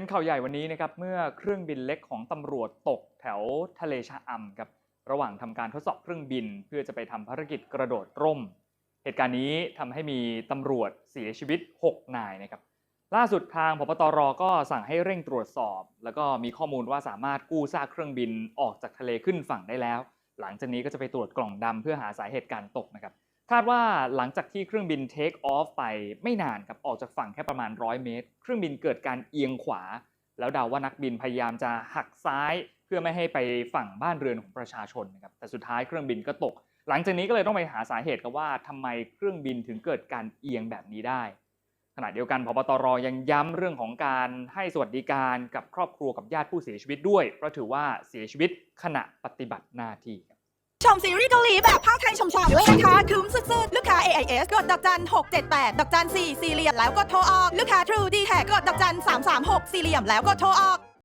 เป็นข่าวใหญ่วันนี้นะครับเมื่อเครื่องบินเล็กของตำรวจตกแถวทะเลชะอำครับระหว่างทำการทดสอบเครื่องบิน เพื่อจะไปทำภารกิจกระโดดร่ม เหตุการณ์นี้ทำให้มีตำรวจเสียชีวิต 6 นายนะครับล่าสุดทางพบตรก็สั่งให้เร่งตรวจสอบ แล้วก็มีข้อมูลว่าสามารถกู้ซากเครื่องบินออกจากทะเลขึ้นฝั่งได้แล้ว หลังจากนี้ก็จะไปตรวจกล่องดำเพื่อหาสาเหตุการตกนะครับ คาดว่าหลังจากที่เครื่องบินเทคออฟไปไม่นานครับออกจากฝั่งแค่ประมาณ 100 เมตร เครื่องบินเกิดการเอียงขวา แล้วเดาว่านักบินพยายามจะหักซ้าย เพื่อไม่ให้ไปฝั่งบ้านเรือนของประชาชนนะครับแต่สุดท้ายเครื่องบินก็ตก หลังจากนี้ก็เลยต้องไปหาสาเหตุกันว่าทำไมเครื่องบินถึงเกิดการเอียงแบบนี้ได้ขณะเดียวกันพบตรยังย้ำเรื่องของการให้สวัสดิการกับครอบครัวกับญาติผู้เสียชีวิตด้วยเพราะถือว่าเสียชีวิตขณะปฏิบัติหน้าที่ครับ ชมซีรีส์เกาหลีแบบภาคไทยชมๆด้วยนะคะคุ้มสุดๆ ลูกค้า AIS กดดอกจัน 678 ดอกจัน 4 สี่เหลี่ยมแล้วก็โทรออก ลูกค้า True d t แทกดดอกจัน 336 สี่เหลี่ยมแล้วก็โทรออก